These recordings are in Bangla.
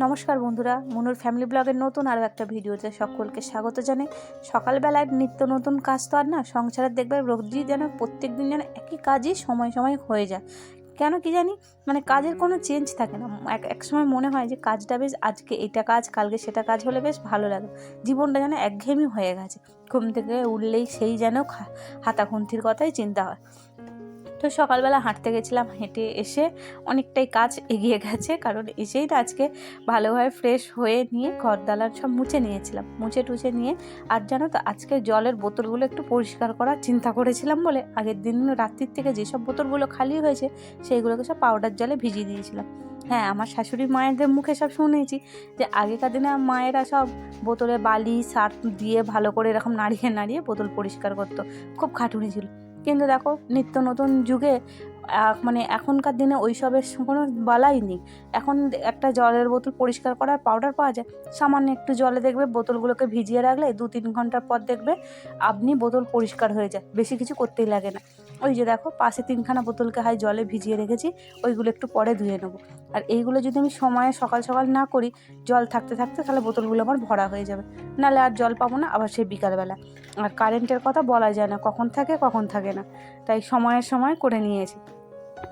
নমস্কার বন্ধুরা, মনুর ফ্যামিলি ব্লগের নতুন আরও একটা ভিডিওতে সকলকে স্বাগত জানাই। সকালবেলায় নিত্য নতুন কাজ তো আর না, সংসারের দেখবে রোজই যেন প্রত্যেক দিন যেন একই কাজই সময় সময় হয়ে যায়। কেন কি জানি মানে কাজের কোনো চেঞ্জ থাকে না। এক এক সময় মনে হয় যে কাজটা বেশ আজকে এটা কাজ, কালকে সেটা কাজ হলে বেশ ভালো লাগে। জীবনটা যেন একঘেয়েমি হয়ে গেছে। ঘুম থেকে উঠলেই সেই যেন খা- হাতাখুন্তির কথাই চিন্তা হয়। তো সকালবেলা হাঁটতে গেছিলাম, হেঁটে এসে অনেকটাই কাজ এগিয়ে গেছে। কারণ এসেই তো আজকে ভালোভাবে ফ্রেশ হয়ে নিয়ে ঘর দালান সব মুছে নিয়েছিলাম। মুছে টুছে নিয়ে আর জানো তো, আজকে জলের বোতলগুলো একটু পরিষ্কার করার চিন্তা করেছিলাম বলে আগের দিন রাত্রির থেকে যেসব বোতলগুলো খালি হয়েছে সেইগুলোকে সব পাউডার জলে ভিজিয়ে দিয়েছিলাম। হ্যাঁ আমার শাশুড়ি মায়েদের মুখে সব শুনেছি যে আগেকার দিনে মায়েরা সব বোতলে বালি সার দিয়ে ভালো করে এরকম নাড়িয়ে নাড়িয়ে বোতল পরিষ্কার করতো। খুব খাটুনি ছিল। কিন্তু দেখো নিত্য নতুন যুগে মানে এখনকার দিনে ওইসবের কোনো বালাই নেই। এখন একটা জলের বোতল পরিষ্কার করার পাউডার পাওয়া যায়। সামান্য একটু জলে দেখবে, বোতলগুলোকে ভিজিয়ে রাখলে দু তিন ঘণ্টার পর দেখবে আপনি বোতল পরিষ্কার হয়ে যায়। বেশি কিছু করতেই লাগে না। ওই যে দেখো, পাশে তিনখানা বোতলকে হাই জলে ভিজিয়ে রেখেছি, ওইগুলো একটু পরে ধুয়ে নেব। আর এইগুলো যদি আমি সময়ে সকাল সকাল না করি, জল থাকতে থাকতে তাহলে বোতলগুলো আমার ভরা হয়ে যাবে। নাহলে আর জল পাবো না, আবার সেই বিকালবেলা। আর কারেন্টের কথা বলা যায় না, কখন থাকে কখন থাকে না। তাই সময়ের সময় করে নিয়েছি।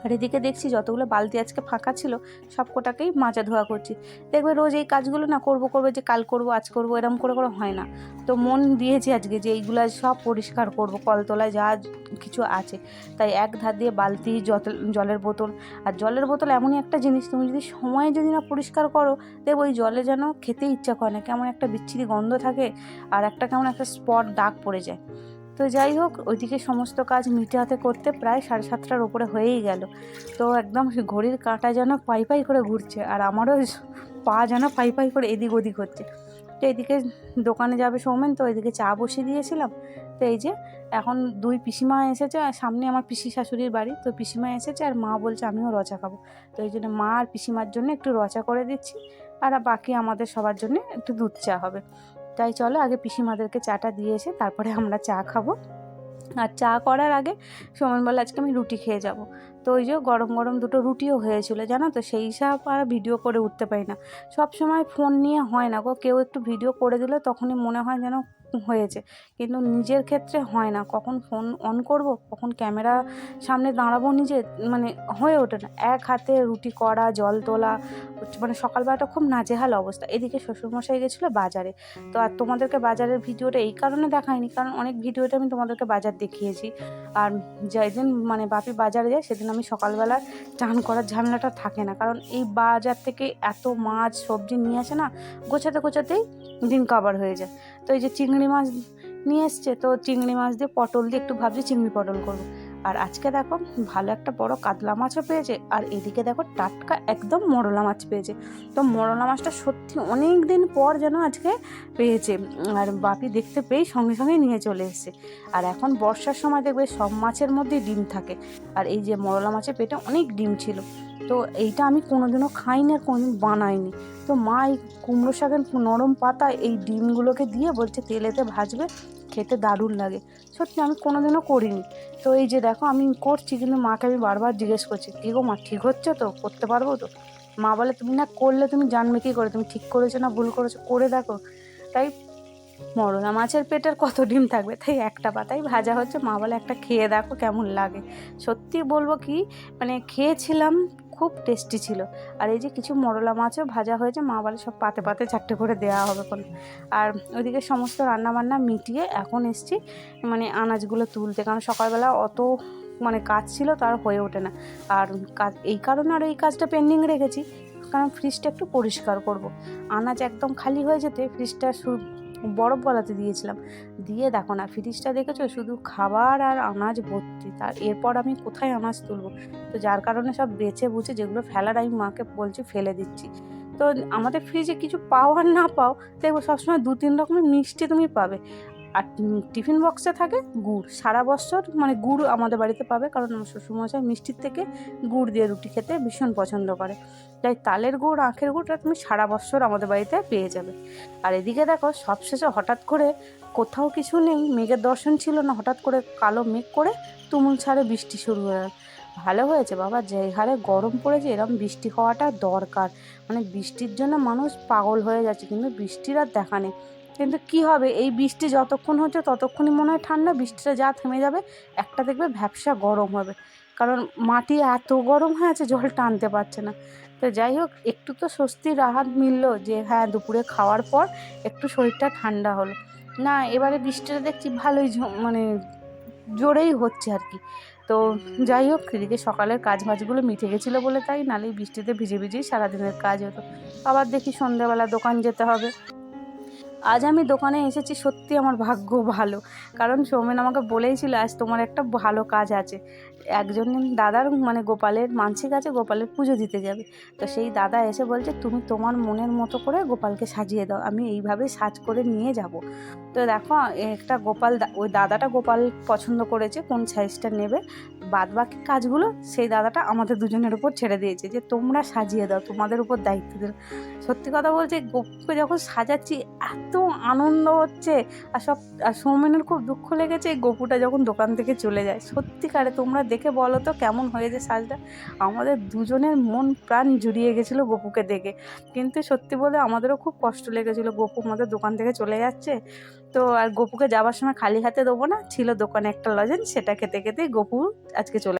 আর এদিকে দেখছি যতগুলো বালতি আজকে ফাঁকা ছিল, সব কোটাকেই মাজা ধোয়া করছি। দেখবে রোজ এই কাজগুলো না করব করব যে কাল করব, আজ করব, এরম করে করে হয় না। তো মন দিয়েছি আজকে যে এইগুলো সব পরিষ্কার করব, কলতলায় যা কিছু আছে। তাই এক ধার দিয়ে বালতি জলের বোতল। আর জলের বোতল এমনই একটা জিনিস, তুমি যদি সময়ে যদি না পরিষ্কার করো, দেখবে ওই জলে যেন খেতে ইচ্ছা করে না। কেমন একটা বিচ্ছিরি গন্ধ থাকে, আর একটা কেমন একটা স্পট দাগ পড়ে যায়। তো যাই হোক, ওইদিকে সমস্ত কাজ মিটে হাতে করতে প্রায় সাড়ে সাতটার ওপরে হয়েই গেল। তো একদম ঘড়ির কাঁটা যেন পাই পাই করে ঘুরছে, আর আমারও পা যেন পাই পাই করে এদিক ওদিক হচ্ছে। তো এদিকে দোকানে যাবে সৌমেন, তো এদিকে চা বসিয়ে দিয়েছিলাম। তো এই যে, এখন দুই পিসিমা এসেছে, আর সামনে আমার পিসি শাশুড়ির বাড়ি। তো পিসিমা এসেছে, আর মা বলছে, আমিও রচা খাব। তো এই জন্য মা আর পিসিমার জন্য একটু রচা করে দিচ্ছি, আর বাকি আমাদের সবার জন্য একটু দুধ চা হবে। তাই চলো, আগে পিসিমাদেরকে চাটা দিয়ে এসে তারপরে আমরা চা খাব। আর চা করার আগে সমান বলে আজকে আমি রুটি খেয়ে যাব। তো ওই যে গরম গরম দুটো রুটিও হয়েছিল, জানো তো? সেই সব আর ভিডিও করে উঠতে পারি না। সব সময় ফোন নিয়ে হয় না গো। কেউ একটু ভিডিও করে দিলে তখনই মনে হয় যেন হয়েছে। কিন্তু নিজের ক্ষেত্রে হয় না। কখন ফোন অন করব, কখন ক্যামেরা সামনে দাঁড়াবো নিজে মানে হয়ে ওঠে না। এক হাতে রুটি করা জল তোলা মানে সকালবেলাটা খুব নাজেহাল অবস্থা। এদিকে শ্বশুরমশাই গেছিল বাজারে। তো আর তোমাদেরকে বাজারের ভিডিওটা এই কারণে দেখায়নি, কারণ অনেক ভিডিওতে আমি তোমাদেরকে বাজার দেখিয়েছি। আর যেদিন মানে বাপি বাজারে যায়, সেদিন আমি সকালবেলা চান করার ঝামেলাটা থাকে না। কারণ এই বাজার থেকে এত মাছ, সবজি নিয়ে আসে না, গোছাতে গোছাতেই দিন কাবার হয়ে যায়। তো এই যে চিংড়ি মাছ নিয়ে এসছে, তো চিংড়ি মাছ দিয়ে পটল দিয়ে একটু ভাবছি চিংড়ি পটল করব। আর আজকে দেখো ভালো একটা বড় কাতলা মাছও পেয়েছে, আর এদিকে দেখো টাটকা একদম মরলা মাছ পেয়েছে। তো মরলা মাছটা সত্যি অনেক দিন পর যেন আজকে পেয়েছে, আর বাপি দেখতে পেয়েই সঙ্গে সঙ্গে নিয়ে চলে এসেছে। আর এখন বর্ষার সময় দেখবে সব মাছের মধ্যে ডিম থাকে, আর এই যে মরলা মাছের পেটে অনেক ডিম ছিল। তো এইটা আমি কোনোদিনও খাইনি আর কোনোদিন বানাইনি। তো মা এই কুমড়ো শাকের নরম পাতায় এই ডিমগুলোকে দিয়ে বলছে তেলেতে ভাজবে, খেতে দারুণ লাগে। সত্যি আমি কোনোদিনও করিনি। তো এই যে দেখো আমি করছি কিন্তু মাকে আমি বারবার জিজ্ঞেস করছি, কী গো মা, ঠিক হচ্ছে তো? করতে পারব তো? মা বলে, তুমি না করলে তুমি জানবে কী করে? তুমি ঠিক করেছ না ভুল করেছ? করে দেখো। তাই মরলা মাছের পেটের কত ডিম থাকবে? তাই একটা পাতাই ভাজা হচ্ছে। মা বলে, একটা খেয়ে দেখো কেমন লাগে। সত্যি বলব কি মানে খেয়েছিলাম খুব টেস্টি ছিল। আর এই যে কিছু মরলা মাছও ভাজা হয়েছে, মা বলে সব পাতে পাতে চারটে করে দেওয়া হবে কোন আর ওইদিকে সমস্ত রান্নাবান্না মিটিয়ে এখন এসছি মানে আনাজগুলো তুলতে। কারণ সকালবেলা অত মানে কাজ ছিল তার হয়ে ওঠে না। আর কাজ, এই কারণে আর এই কাজটা পেন্ডিং রেখেছি। কারণ ফ্রিজটা একটু পরিষ্কার করব। আনাজ একদম খালি হয়ে যেতে ফ্রিজটা বরফ গলাতে দিয়েছিলাম। দিয়ে দেখো না, ফ্রিজটা দেখেছ? শুধু খাবার আর আনাজ ভর্তি। তার এরপর আমি কোথায় আনাজ তুলবো? তো যার কারণে সব বেছে বুঝে যেগুলো ফেলার আমি মাকে বলছি ফেলে দিচ্ছি। তো আমাদের ফ্রিজে কিছু পাও আর না পাও, দেখব সবসময় দু তিন রকমের মিষ্টি তুমি পাবে। আর টিফিন বক্সে থাকে গুড়। সারা বছর মানে গুড় আমাদের বাড়িতে পাবে কারণ আমার শ্বশুরমশাই মিষ্টির থেকে গুড় দিয়ে রুটি খেতে ভীষণ পছন্দ করে। তাই তালের গুড়, আখের গুড়টা তুমি সারা বছর আমাদের বাড়িতে পেয়ে যাবে। আর এদিকে দেখো, সবশেষে হঠাৎ করে কোথাও কিছু নেই, মেঘের দর্শন ছিল না, হঠাৎ করে কালো মেঘ করে তুমুল ছাড়ে বৃষ্টি শুরু হয়ে ভালো হয়েছে বাবা যে হারে গরম পড়েছে, এরম বৃষ্টি হওয়াটা দরকার। মানে বৃষ্টির জন্য মানুষ পাগল হয়ে যাচ্ছে, কিন্তু বৃষ্টির আর দেখা নেই। কিন্তু কি হবে? এই বৃষ্টি যতক্ষণ হচ্ছে ততক্ষণই মনে হয় ঠান্ডা। বৃষ্টিটা যা থেমে যাবে, একটা দেখবে ভ্যাবসা গরম হবে। কারণ মাটি এত গরম হয়ে আছে, জল টানতে পারছে না। তো যাই হোক, একটু তো স্বস্তির রাহাত মিললো যে হ্যাঁ দুপুরে খাওয়ার পর একটু শরীরটা ঠান্ডা হলো। না, এবারে বৃষ্টিটা দেখছি ভালোই মানে জোরেই হচ্ছে আর কি। তো যাই হোক, এদিকে সকালের কাজ বাজগুলো মিটে গেছিল বলে তাই, নালে বৃষ্টিতে ভিজে ভিজেই সারাদিনের কাজ হতো। আবার দেখি সন্ধ্যাবেলা দোকান যেতে হবে। আজ আমি দোকানে এসেছি, সত্যি আমার ভাগ্য ভালো। কারণ সৌমেন আমাকে বলেইছিল, আজ তোমার একটা ভালো কাজ আছে। একজন দাদার মানে গোপালের মানসিক আছে, গোপালের পুজো দিতে যাবে। তো সেই দাদা এসে বলছে, তুমি তোমার মনের মতো করে গোপালকে সাজিয়ে দাও, আমি এইভাবে সাজ করে নিয়ে যাব। তো দেখো, একটা গোপাল ওই দাদাটা গোপাল পছন্দ করেছে, কোন সাইজটা নেবে? বাদ বাকি কাজগুলো সেই দাদাটা আমাদের দুজনের উপর ছেড়ে দিয়েছে, যে তোমরা সাজিয়ে দাও, তোমাদের উপর দায়িত্ব দিল সত্যি কথা বলছে গোপুকে যখন সাজাচ্ছি, এত আনন্দ হচ্ছে আর সব, আর সৌমেনের খুব দুঃখ লেগেছে এই গপুটা যখন দোকান থেকে চলে যায়। সত্যিকারে তোমরা দেখে বলো তো কেমন হয়েছে সাজটা? আমাদের দুজনের মন প্রাণ জুড়িয়ে গেছিল গপুকে দেখে। কিন্তু সত্যি বলে আমাদেরও খুব কষ্ট লেগেছিলো, গপু আমাদের দোকান থেকে চলে যাচ্ছে। তো আর গপুকে যাওয়ার সময় খালি হাতে দেবো না, ছিল দোকানে একটা লজেন সেটা খেতে খেতেই গপু আজকে চলে